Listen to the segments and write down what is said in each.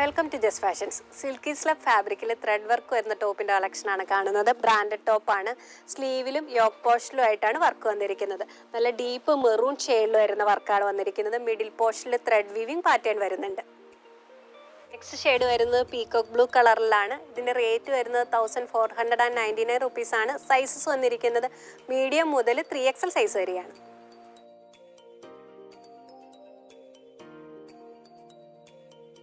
Welcome to just fashions silky slub ഫാബ്രിക്കിൽ thread work വരുന്ന ടോപ്പിന്റെ കളക്ഷനാണ് കാണുന്നത്. ബ്രാൻഡഡ് ടോപ്പാണ് സ്ലീവിലും യോക്ക് പോർഷനിലും ആയിട്ടാണ് വർക്ക് വന്നിരിക്കുന്നത്. നല്ല ഡീപ്പ് മെറൂൺ ഷെയ്ഡിൽ വരുന്ന വർക്കാണ് വന്നിരിക്കുന്നത്. മിഡിൽ പോർഷനിൽ ത്രെഡ് വീവിംഗ് പാറ്റേൺ വരുന്നുണ്ട്. നെക്സ്റ്റ് ഷെയ്ഡ് വരുന്നത് പീകോക്ക് ബ്ലൂ കളറിലാണ് ഇതിന്റെ റേറ്റ് വരുന്നത് thousand four hundred and ninety nine റുപ്പീസാണ് സൈസസ് വന്നിരിക്കുന്നത് മീഡിയം മുതൽ ത്രീ എക്സൽ സൈസ് വരെയാണ്.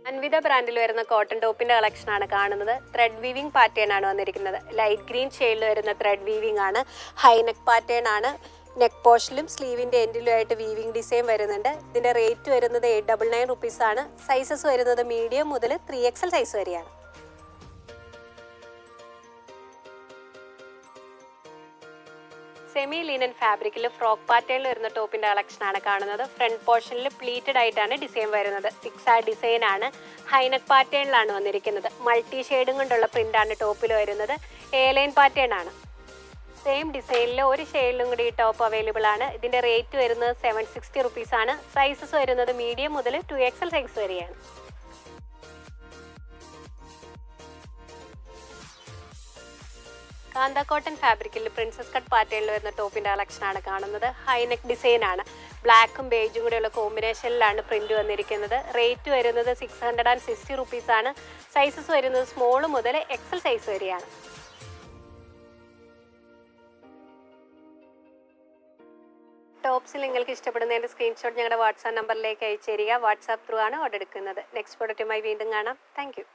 അൻവിത ബ്രാൻഡിൽ വരുന്ന കോട്ടൺ ടോപ്പിന്റെ കളക്ഷൻ ആണ് കാണുന്നത്. ത്രെഡ് വീവിംഗ് പാറ്റേൺ ആണ് വന്നിരിക്കുന്നത്. ലൈറ്റ് ഗ്രീൻ ഷെയ്ഡിൽ വരുന്ന ത്രെഡ് വീവിംഗ് ആണ്. ഹൈനെക് പാറ്റേൺ ആണ്. നെക്ക് പോഷനിലും സ്ലീവിന്റെ എൻഡിലും ആയിട്ട് വീവിംഗ് ഡിസൈൻ വരുന്നുണ്ട്. ഇതിന്റെ റേറ്റ് വരുന്നത് എയ്റ്റ് ഡബിൾ നയൻ റുപ്പീസ് ആണ്. സൈസസ് വരുന്നത് മീഡിയം മുതൽ ത്രീ എക്സൽ സൈസ് വരെയാണ്. സെമി ലീനൻ ഫാബ്രിക്കിൽ ഫ്രോക്ക് പാറ്റേണിൽ വരുന്ന ടോപ്പിന്റെ കളക്ഷൻ ആണ് കാണുന്നത്. ഫ്രണ്ട് പോർഷനിൽ പ്ലീറ്റഡ് ആയിട്ടാണ് ഡിസൈൻ വരുന്നത്. സിക്സ് ആ ഡിസൈൻ ആണ് ഹൈനക് പാറ്റേണിലാണ് വന്നിരിക്കുന്നത്. മൾട്ടി ഷെയ്ഡും കൊണ്ടുള്ള പ്രിന്റ് ആണ് ടോപ്പിൽ വരുന്നത്. എ ലൈൻ പാറ്റേൺ ആണ് സെയിം ഡിസൈനിൽ ഒരു ഷെയ്ഡിലും കൂടി ഈ ടോപ്പ് അവൈലബിൾ ആണ്. ഇതിന്റെ റേറ്റ് വരുന്നത് സെവൻ സിക്സ്റ്റി റുപ്പീസ് ആണ്. സൈസസ് വരുന്നത് മീഡിയം മുതൽ ടു എക്സൽ സൈസ് വരെയാണ്. കാന്ത കോട്ടൺ ഫാബ്രിക്കിൽ പ്രിൻസസ് കട്ട് പാറ്റേണിൽ വരുന്ന കളക്ഷൻ ആണ് കാണുന്നത്. ഹൈനെക്ക് ഡിസൈൻ ആണ്. ബ്ലാക്കും ബേജും കൂടെയുള്ള കോമ്പിനേഷനിലാണ് പ്രിന്റ് വന്നിരിക്കുന്നത്. റേറ്റ് വരുന്നത് six hundred and sixty rupees ആണ്. സൈസസ് വരുന്നത് സ്മോൾ മുതൽ എക്സൽ സൈസ് വരെയാണ്. ടോപ്സിൽ നിങ്ങൾക്ക് ഇഷ്ടപ്പെടുന്നതിന്റെ സ്ക്രീൻഷോട്ട് ഞങ്ങളുടെ വാട്സാപ്പ് നമ്പറിലേക്ക് അയച്ചു തരിക. വാട്സാപ്പ് ത്രൂ ആണ് ഓർഡർ എടുക്കുന്നത്. നെക്സ്റ്റ് പ്രോഡക്റ്റുമായി വീണ്ടും കാണാം. താങ്ക്